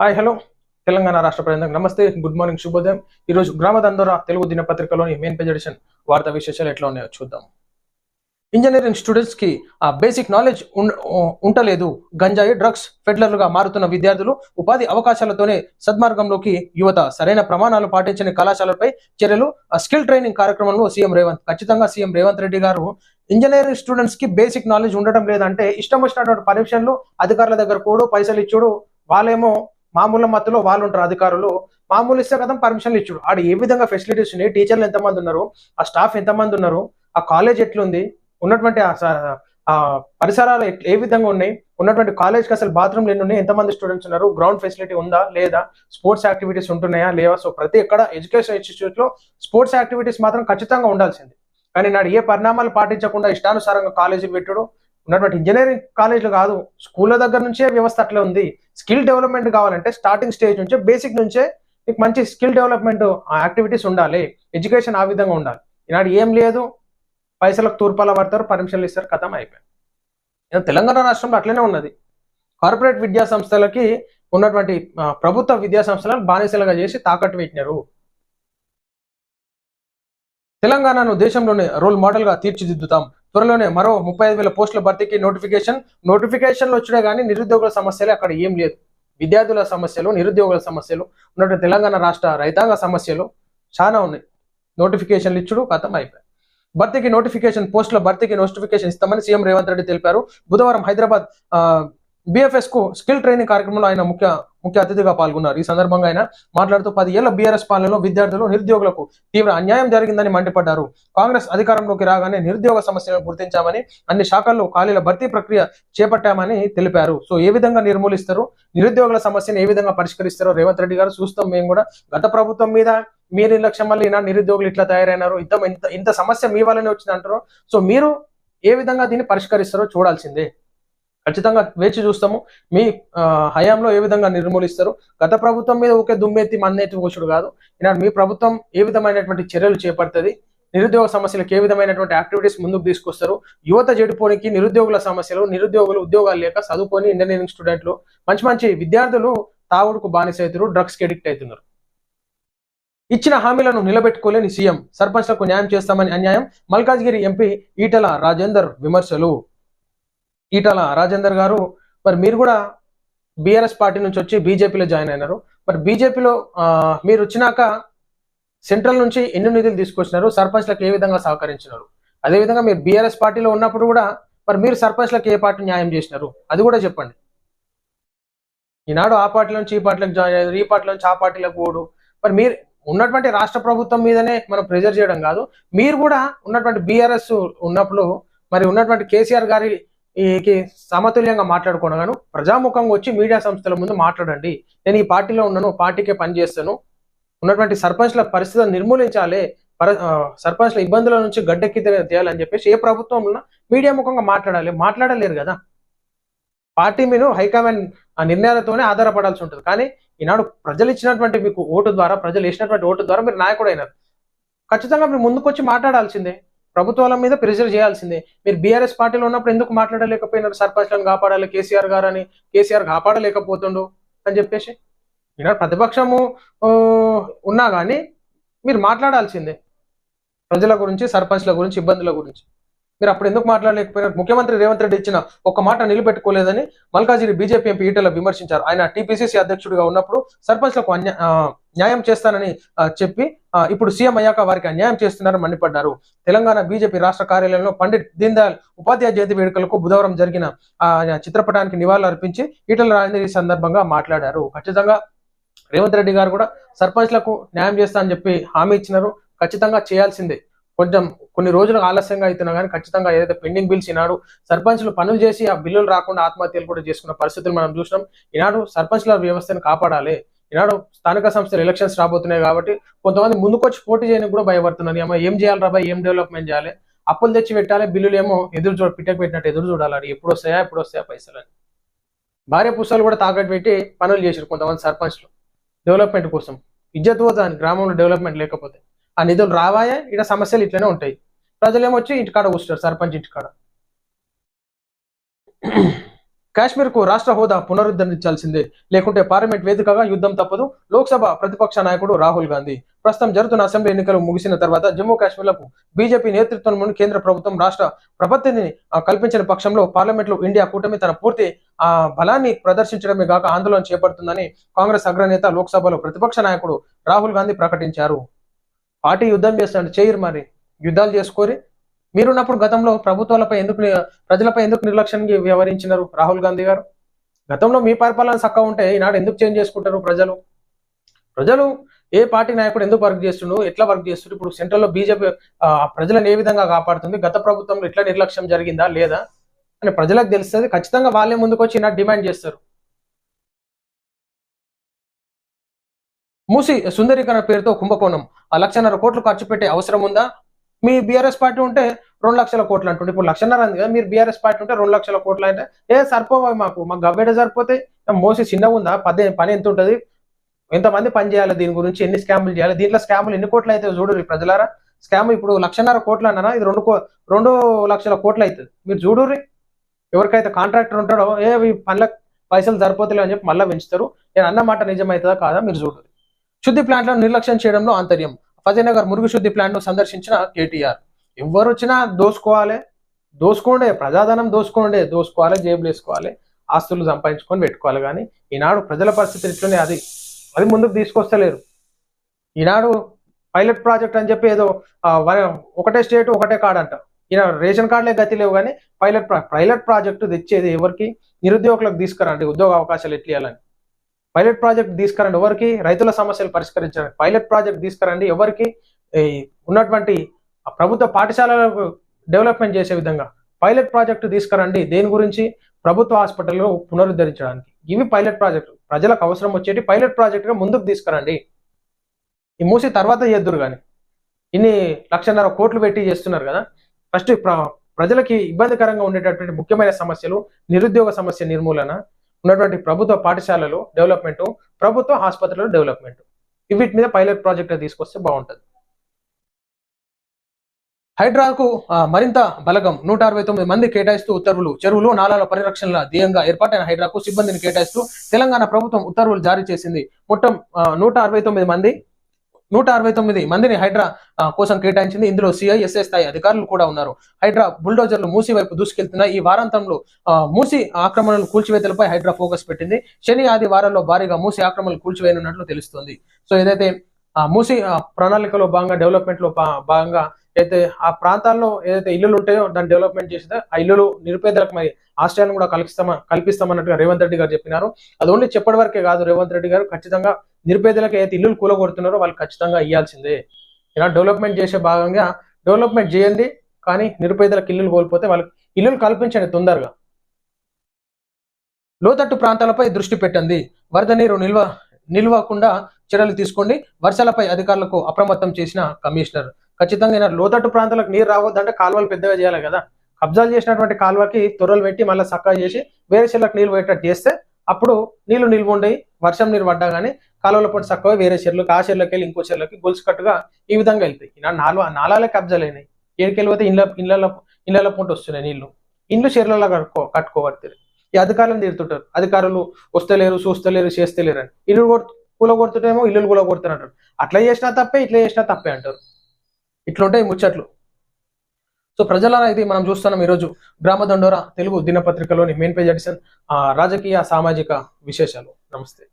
Hi hello Telangana రాష్ట్ర ప్రజలకు నమస్తే. గుడ్ మార్నింగ్ శుభోదయం ఈరోజు గ్రామదందోరా తెలుగు దినపత్రికలోని మెయిన్ పేజ్ ఎడిషన్ వార్తా విశేషాలు ఎట్లా ఉన్నాయో చూద్దాం. ఇంజనీరింగ్ స్టూడెంట్స్కి ఆ బేసిక్ నాలెడ్జ్ ఉండలేదు. గంజాయి డ్రగ్స్ ఫెడ్లర్లుగా మారుతున్న విద్యార్థులు ఉపాధి అవకాశాలతోనే సద్మార్గంలోకి యువత సరైన ప్రమాణాలు పాటించని కళాశాలపై చర్యలు ఆ స్కిల్ ట్రైనింగ్ కార్యక్రమంలో సీఎం రేవంత్. ఖచ్చితంగా సీఎం రేవంత్ రెడ్డి గారు ఇంజనీరింగ్ స్టూడెంట్స్కి బేసిక్ నాలెడ్జ్ ఉండటం లేదంటే ఇష్టం వచ్చినటువంటి పరీక్షలు అధికారుల దగ్గర కూడా పైసలు ఇచ్చుడు వాళ్ళేమో మామూలు మత్తులో వాళ్ళు ఉంటారు అధికారులు. మామూలు ఇస్తే కదా పర్మిషన్లు ఇచ్చుడు. ఆడ ఏ విధంగా ఫెసిలిటీస్ ఉన్నాయి? టీచర్లు ఎంతమంది ఉన్నారు? ఆ స్టాఫ్ ఎంతమంది ఉన్నారు? ఆ కాలేజ్ ఎట్లుంది? ఉన్నటువంటి ఆ స- పరిసరాలు ఏ విధంగా ఉన్నాయి? ఉన్నటువంటి కాలేజ్కి అసలు బాత్రూమ్లు ఎన్ని ఉన్నాయి ఎంతమంది స్టూడెంట్స్ ఉన్నారు? గ్రౌండ్ ఫెసిలిటీ ఉందా? లేదా? స్పోర్ట్స్ యాక్టివిటీస్ ఉంటున్నాయా? లేవా? సో ప్రతి ఎక్కడ ఎడ్యుకేషన్ ఇన్స్టిట్యూట్లో స్పోర్ట్స్ యాక్టివిటీస్ మాత్రం ఖచ్చితంగా ఉండాల్సింది. కానీ నాడు ఏ పరిణామాలు పాటించకుండా ఇష్టానుసారంగా కాలేజీలు పెట్టుడు ఉన్నటువంటి ఇంజనీరింగ్ కాలేజీలు కాదు స్కూళ్ళ దగ్గర నుంచే వ్యవస్థ అట్లా ఉంది. స్కిల్ డెవలప్మెంట్ కావాలంటే స్టార్టింగ్ స్టేజ్ నుంచే బేసిక్ నుంచే మీకు మంచి స్కిల్ డెవలప్మెంట్ యాక్టివిటీస్ ఉండాలి. ఎడ్యుకేషన్ ఆ విధంగా ఉండాలి. ఈనాడు ఏం లేదు. పైసలకు తూర్పాల పడతారు పర్మిషన్లు ఇస్తారు కథం అయిపోయింది. తెలంగాణ రాష్ట్రంలో అట్లనే ఉన్నది. కార్పొరేట్ విద్యా సంస్థలకి ఉన్నటువంటి ప్రభుత్వ విద్యా సంస్థలను బానిసలుగా చేసి తాకట్టు పెట్టినారు. తెలంగాణను దేశంలోనే రోల్ మోడల్గా తీర్చిదిద్దుతాం. త్వరలోనే మరో ముప్పై ఐదు వేల పోస్టుల భర్తీకి నోటిఫికేషన్ నోటిఫికేషన్లు వచ్చినా కానీ నిరుద్యోగుల సమస్యలు అక్కడ ఏం లేదు. విద్యార్థుల సమస్యలు నిరుద్యోగుల సమస్యలు ఉన్నటువంటి తెలంగాణ రాష్ట్ర రైతాంగ సమస్యలు చాలా ఉన్నాయి. నోటిఫికేషన్లు ఇచ్చుడు కథం అయిపోయాయి. భర్తీకి నోటిఫికేషన్ పోస్టుల భర్తీకి నోటిఫికేషన్ ఇస్తామని సీఎం రేవంత్ రెడ్డి తెలిపారు. బుధవారం హైదరాబాద్ బిఎఫ్ఎస్కు స్కిల్ ట్రైనింగ్ కార్యక్రమంలో ఆయన ముఖ్య ముఖ్య అతిథిగా పాల్గొన్నారు. ఈ సందర్భంగా ఆయన మాట్లాడుతూ పది ఏళ్ళ బీఆర్ఎస్ పాలనలో విద్యార్థులు నిరుద్యోగులకు తీవ్ర అన్యాయం జరిగిందని మండిపడ్డారు. కాంగ్రెస్ అధికారంలోకి రాగానే నిరుద్యోగ సమస్యలను గుర్తించామని అన్ని శాఖల్లో ఖాళీల భర్తీ ప్రక్రియ చేపట్టామని తెలిపారు. సో ఏ విధంగా నిర్మూలిస్తారు? నిరుద్యోగుల సమస్యను ఏ విధంగా పరిష్కరిస్తారో రేవంత్ రెడ్డి గారు చూస్తాం మేము కూడా. గత ప్రభుత్వం మీద మీ నిర్లక్ష్యం వల్ల ఈనాడు నిరుద్యోగులు ఇట్లా తయారైనారు. ఇంత ఇంత ఇంత సమస్య మీ వల్లనే వచ్చింది అంటారు సో మీరు ఏ విధంగా దీన్ని పరిష్కరిస్తారో చూడాల్సిందే. ఖచ్చితంగా వేచి చూస్తాము. మీ హయాంలో ఏ విధంగా నిర్మూలిస్తారు? గత ప్రభుత్వం మీద ఒకే దుమ్మెత్తి మన్నేటి కూర్చుడు కాదు. ఈనాడు మీ ప్రభుత్వం ఏ విధమైనటువంటి చర్యలు చేపడుతుంది? నిరుద్యోగ సమస్యలకు ఏ విధమైనటువంటి యాక్టివిటీస్ ముందుకు తీసుకొస్తారు? యువత చెడిపోనికి నిరుద్యోగుల సమస్యలు నిరుద్యోగులు ఉద్యోగాలు లేక చదువుకొని ఇంజనీరింగ్ స్టూడెంట్లు మంచి మంచి విద్యార్థులు తాగుడుకు బానిసైతున్నారు డ్రగ్స్కి అడిక్ట్ అవుతున్నారు ఇచ్చిన హామీలను నిలబెట్టుకోలేని సీఎం సర్పంచ్లకు న్యాయం చేస్తామని అన్యాయం మల్కాజ్గిరి ఎంపీ ఈటల రాజేందర్ విమర్శలు. ఈటల రాజేందర్ గారు మరి మీరు కూడా బీఆర్ఎస్ పార్టీ నుంచి వచ్చి బీజేపీలో జాయిన్ అయినారు. మరి బీజేపీలో మీరు వచ్చినాక సెంట్రల్ నుంచి ఎన్ని నిధులు తీసుకొచ్చినారు? సర్పంచ్లకు ఏ విధంగా సహకరించినారు? అదేవిధంగా మీరు బీఆర్ఎస్ పార్టీలో ఉన్నప్పుడు కూడా మరి మీరు సర్పంచ్లకు ఏ పార్టీ న్యాయం చేసినారు? అది కూడా చెప్పండి. ఈనాడు ఆ పార్టీ నుంచి ఈ పార్టీలకు జాయిన్ అయ్యారు. ఈ పార్టీ నుంచి ఆ పార్టీలకు ఓడు. మరి మీరు ఉన్నటువంటి రాష్ట్ర ప్రభుత్వం మీదనే మనం ప్రెజర్ చేయడం కాదు. మీరు కూడా ఉన్నటువంటి బీఆర్ఎస్ ఉన్నప్పుడు మరి ఉన్నటువంటి కేసీఆర్ గారి ఈకి సమతుల్యంగా మాట్లాడుకోవడం ప్రజాముఖంగా వచ్చి మీడియా సంస్థల ముందు మాట్లాడండి. నేను ఈ పార్టీలో ఉన్నాను పార్టీకే పనిచేస్తాను ఉన్నటువంటి సర్పంచ్ల పరిస్థితి నిర్మూలించాలి. పర సర్పంచ్ల ఇబ్బందుల నుంచి గడ్డెక్కి తేయాలని చెప్పేసి ఏ ప్రభుత్వం ఉన్నా మీడియా ముఖంగా మాట్లాడాలి. మాట్లాడలేరు కదా. పార్టీ మీరు హైకమాండ్ ఆ నిర్ణయాలతోనే ఆధారపడాల్సి ఉంటుంది. కానీ ఈనాడు ప్రజలు ఇచ్చినటువంటి మీకు ఓటు ద్వారా ప్రజలు ఇచ్చినటువంటి ఓటు ద్వారా మీరు నాయకుడు అయినారు ఖచ్చితంగా మీరు ముందుకొచ్చి మాట్లాడాల్సిందే. ప్రభుత్వాల మీద ప్రెషర్ చేయాల్సిందే. మీరు బీఆర్ఎస్ పార్టీలో ఉన్నప్పుడు ఎందుకు మాట్లాడలేకపోయినారు? సర్పంచ్లను కాపాడాలి కేసీఆర్ గారు అని కేసీఆర్ కాపాడలేకపోతుండు అని చెప్పేసి. ఈనాడు ప్రతిపక్షము ఉన్నా కానీ మీరు మాట్లాడాల్సిందే. ప్రజల గురించి సర్పంచ్ల గురించి ఇబ్బందుల గురించి. మీరు అప్పుడు ఎందుకు మాట్లాడలేకపోయినారు? ముఖ్యమంత్రి రేవంత్ రెడ్డి ఇచ్చిన ఒక మాట నిలబెట్టుకోలేదని మల్కాజిరి బీజేపీ ఎంపీ ఈటల విమర్శించారు. ఆయన టీపీసీసీ అధ్యక్షుడిగా ఉన్నప్పుడు సర్పంచ్లకు న్యాయం చేస్తానని చెప్పి ఇప్పుడు సీఎం అయ్యాక వారికి అన్యాయం చేస్తున్నారని మండిపడ్డారు. తెలంగాణ బీజేపీ రాష్ట్ర కార్యాలయంలో పండిట్ దీన్ దయాల్ ఉపాధ్యాయ జయంతి వేడుకలకు బుధవారం జరిగిన చిత్రపటానికి నివాళులు అర్పించి ఈటల రాజేంద్ర సందర్భంగా మాట్లాడారు. ఖచ్చితంగా రేవంత్ రెడ్డి గారు కూడా సర్పంచ్లకు న్యాయం చేస్తా అని చెప్పి హామీ ఇచ్చినారు. ఖచ్చితంగా చేయాల్సిందే. కొంచెం కొన్ని రోజులు ఆలస్యంగా అవుతున్నా కానీ ఖచ్చితంగా ఏదైతే పెండింగ్ బిల్స్ ఈనాడు సర్పంచ్లు పనులు చేసి ఆ బిల్లులు రాకుండా ఆత్మహత్యలు కూడా చేసుకున్న పరిస్థితులు మనం చూసినాం. ఈనాడు సర్పంచ్ల వ్యవస్థను కాపాడాలి. ఈనాడు స్థానిక సంస్థలు ఎలక్షన్స్ రాబోతున్నాయి కాబట్టి కొంతమంది ముందుకొచ్చి పోటీ చేయడానికి కూడా భయపడుతున్నారు. ఏమో ఏం చేయాలి రాబాయ్ ఏం డెవలప్మెంట్ చేయాలి? అప్పులు తెచ్చి పెట్టాలి బిల్లులు ఏమో ఎదురు చూడ పిట్టకు పెట్టినట్టు ఎదురు చూడాలి ఎప్పుడు వస్తాయా? ఎప్పుడు వస్తాయా పైసలు అని భార్య పుస్తకాలు కూడా తాకట్టు పెట్టి పనులు చేశారు కొంతమంది సర్పంచ్లు డెవలప్మెంట్ కోసం. ఇజ్జత్ పోతుంది గ్రామంలో డెవలప్మెంట్ లేకపోతే. ఆ నిధులు రావాయే ఇక్కడ సమస్యలు ఇట్లనే ఉంటాయి. ప్రజలు ఏమొచ్చి ఇంటికాడ కూర్చుంటారు సర్పంచ్ ఇంటికాడ. కాశ్మీర్కు రాష్ట్ర హోదా పునరుద్ధరించాల్సిందే. లేకుంటే పార్లమెంట్ వేదికగా యుద్ధం తప్పదు. లోక్సభ ప్రతిపక్ష నాయకుడు రాహుల్ గాంధీ. ప్రస్తుతం జరుగుతున్న అసెంబ్లీ ఎన్నికలు ముగిసిన తర్వాత జమ్మూ కాశ్మీర్లకు బీజేపీ నేతృత్వంలోని కేంద్ర ప్రభుత్వం రాష్ట్ర ప్రపత్తిని కల్పించిన పక్షంలో పార్లమెంట్లో ఇండియా కూటమి తన పూర్తి ఆ బలాన్ని ప్రదర్శించడమే కాక ఆందోళన చేపడుతుందని కాంగ్రెస్ అగ్రనేత లోక్సభలో ప్రతిపక్ష నాయకుడు రాహుల్ గాంధీ ప్రకటించారు. పార్టీ యుద్ధం చేస్తాడు చేయరు మరి. యుద్ధాలు చేసుకోరి మీరున్నప్పుడు గతంలో ప్రభుత్వాలపై ఎందుకు ప్రజలపై ఎందుకు నిర్లక్ష్యంగా వ్యవహరించినారు రాహుల్ గాంధీ గారు? గతంలో మీ పరిపాలన చక్కగా ఉంటే ఈనాడు ఎందుకు చేంజ్ చేసుకుంటారు ప్రజలు? ప్రజలు ఏ పార్టీ నాయకుడు ఎందుకు వర్క్ చేస్తుండ్రు ఎట్లా వర్క్ చేస్తుండ్రు ఇప్పుడు సెంట్రల్లో బీజేపీ ప్రజలను ఏ విధంగా కాపాడుతుంది? గత ప్రభుత్వంలో ఎట్లా నిర్లక్ష్యం జరిగిందా లేదా? అని ప్రజలకు తెలుస్తుంది. ఖచ్చితంగా వాళ్ళే ముందుకు వచ్చి ఈనాడు డిమాండ్ చేస్తారు. మూసి సుందరీకరణ పేరుతో కుంభకోణం. ఆ లక్షన్నర కోట్లు ఖర్చు పెట్టే అవసరం ఉందా? మీ బీఆర్ఎస్ పార్టీ ఉంటే రెండు లక్షల కోట్లు అంటుండే. ఇప్పుడు లక్షన్నర అంది కదా మీరు బీఆర్ఎస్ పార్టీ ఉంటే రెండు లక్షల కోట్లు అంటే ఏ సరిపోవాలి మాకు. మాకు గవ్వేడ సరిపోతే మోసి చిన్నగా ఉందా? పదే పని ఎంత ఉంటుంది? ఎంతమంది పని చేయాలి దీని గురించి? ఎన్ని స్కాములు చేయాలి? దీంట్లో స్కాములు ఎన్ని కోట్లు అయితే చూడరు ప్రజలారా? స్కామ్ ఇప్పుడు లక్షన్నర కోట్లు అన్నారా? ఇది రెండు రెండు లక్షల కోట్లు అవుతుంది. మీరు చూడుర్రి. ఎవరికైతే కాంట్రాక్టర్ ఉంటాడో ఏ ఈ పనుల పైసలు సరిపోతలే అని చెప్పి మళ్ళీ పెంచుతారు. నేను అన్న మాట నిజమవుతుందా కాదా? మీరు చూడరు శుద్ధి ప్లాంట్లను నిర్లక్ష్యం చేయడంలో ఆంతర్యం. ఫజనగర్ మురుగు శుద్ధి ప్లాంట్ను సందర్శించిన కేటీఆర్. ఎవరు వచ్చినా దోసుకోవాలి. దోసుకోండే ప్రజాధనం దోసుకోండే దోసుకోవాలి జేబులు వేసుకోవాలి ఆస్తులు సంపాదించుకొని పెట్టుకోవాలి కానీ ఈనాడు ప్రజల పరిస్థితి ఇట్లనే అది. అది ముందుకు తీసుకొస్తలేరు. ఈనాడు పైలట్ ప్రాజెక్ట్ అని చెప్పి ఏదో వ- ఒకటే స్టేట్ ఒకటే కార్డ్ అంట ఈయన రేషన్ కార్డులే గతి లేవు కానీ పైలట్ ప్రా- పైలట్ ప్రాజెక్టు తెచ్చేది ఎవరికి? నిరుద్యోగులకు తీసుకురండి. ఉద్యోగ అవకాశాలు ఎట్లియాలని పైలట్ ప్రాజెక్ట్ తీసుకురండి ఎవరికి? రైతుల సమస్యలు పరిష్కరించడానికి పైలట్ ప్రాజెక్ట్ తీసుకురండి ఎవరికి? ఉన్నటువంటి ప్రభుత్వ పాఠశాలలకు డెవలప్మెంట్ చేసే విధంగా. పైలట్ ప్రాజెక్టు తీసుకురండి. దేని గురించి? ప్రభుత్వ హాస్పిటల్లో పునరుద్ధరించడానికి. ఇవి పైలట్ ప్రాజెక్టు ప్రజలకు అవసరం వచ్చేటి పైలట్ ప్రాజెక్టుగా ముందుకు తీసుకురండి. ఈ మూసి తర్వాత చేద్దురు కానీ ఇన్ని లక్షన్నర కోట్లు పెట్టి చేస్తున్నారు కదా. ఫస్ట్ ప్రజలకి ఇబ్బందికరంగా ఉండేటటువంటి ముఖ్యమైన సమస్యలు నిరుద్యోగ సమస్య నిర్మూలన ఉన్నటువంటి ప్రభుత్వ పాఠశాలలు డెవలప్మెంట్ ప్రభుత్వ ఆసుపత్రుల డెవలప్మెంట్. వీటి మీద పైలట్ ప్రాజెక్ట్ తీసుకొస్తే బాగుంటుంది. హైడ్రాకు మరింత బలగం. నూట అరవై తొమ్మిది మంది కేటాయిస్తూ ఉత్తర్వులు. చెరువులు నాలాల పరిరక్షణల ధ్యేయంగా ఏర్పాటైన హైడ్రాకు సిబ్బందిని కేటాయిస్తూ తెలంగాణ ప్రభుత్వం ఉత్తర్వులు జారీ చేసింది. మొత్తం నూట అరవై తొమ్మిది మంది నూట అరవై తొమ్మిది మందిని హైడ్రా కోసం కేటాయించింది. ఇందులో సిఐఎస్ఏ స్థాయి అధికారులు కూడా ఉన్నారు. హైడ్రా బుల్డోజర్లు మూసి వైపు దూసుకెళ్తున్న ఈ వారాంతంలో ఆ, మూసి ఆక్రమణలు కూల్చివేతలపై హైడ్రా ఫోకస్ పెట్టింది. శని ఆది వారాల్లో భారీగా మూసి ఆక్రమణలు కూల్చివేయనున్నట్లు తెలుస్తోంది. సో ఏదైతే ఆ మూసి ప్రణాళికలో భాగంగా డెవలప్మెంట్లో భాగంగా అయితే ఆ ప్రాంతాల్లో ఏదైతే ఇల్లులు ఉంటాయో దాన్ని డెవలప్మెంట్ చేసిందో ఆ ఇల్లులు నిరుపేదలకు మరి ఆశ్రయాన్ని కూడా కల్పిస్తామా కల్పిస్తామన్నట్టుగా రేవంత్ రెడ్డి గారు చెప్పినారు. అది ఓన్లీ చెప్పడం వరకే కాదు రేవంత్ రెడ్డి గారు ఖచ్చితంగా నిరుపేదలకు ఏదైతే ఇల్లులు కూలగొడుతున్నారో వాళ్ళు ఖచ్చితంగా ఇవ్వాల్సిందే ఇలా డెవలప్మెంట్ చేసే భాగంగా డెవలప్మెంట్ చేయండి కానీ నిరుపేదలకు ఇల్లులు కోల్పోతే వాళ్ళకి ఇల్లులు కల్పించండి తొందరగా. లోతట్టు ప్రాంతాలపై దృష్టి పెట్టండి. వరద నీరు నిల్వ నిల్వకుండా చర్యలు తీసుకోండి. వర్షాలపై అధికారులకు అప్రమత్తం చేసిన కమిషనర్ ఖచ్చితంగా ఈయన లోతట్టు ప్రాంతాలకు నీరు రావద్దంటే కాలువలు పెద్దగా చేయాలి కదా. కబ్జాలు చేసినటువంటి కాలువకి తొర్రలు పెట్టి మళ్ళీ చక్కగా చేసి వేరే చెర్లకు నీళ్ళు పోయేటట్టు చేస్తే అప్పుడు నీళ్ళు నిల్వ ఉండయి వర్షం నీరు పడ్డా కానీ కాలువల పొడి చక్కగా వేరే చెర్లకు ఆ చెర్లకి వెళ్ళి ఇంకో చెర్లకి గొలుసు కట్టుగా ఈ విధంగా వెళ్తాయి నాలుగు నాలాలే కబ్జాలైనాయి అయినాయి. వెళ్ళిపోతే ఇళ్ళ ఇళ్ళ ఇళ్ళ పూట వస్తున్నాయి నీళ్ళు. ఇండ్లు చెర్లలో కట్టుకో కట్టుకోబడుతుంది ఈ అధికారులను తీరుతుంటారు అధికారులు వస్తలేరు చూస్తలేరు చేస్తలేరు అని. ఇల్లు కొడుతు కూల కొడుతుంటేమో ఇల్లులు కూడా కొడుతున్నారు అట్లా చేసినా తప్పే ఇట్లా చేసినా తప్పే అంటారు. ఇట్లుంటాయి ముచ్చట్లు. సో ప్రజలారా ఇది మనం చూస్తున్నాం ఈరోజు గ్రామ దండోరా తెలుగు దినపత్రికలోని మెయిన్ పేజ్ ఎడిషన్ ఆ, రాజకీయ సామాజిక విశేషాలు. నమస్తే.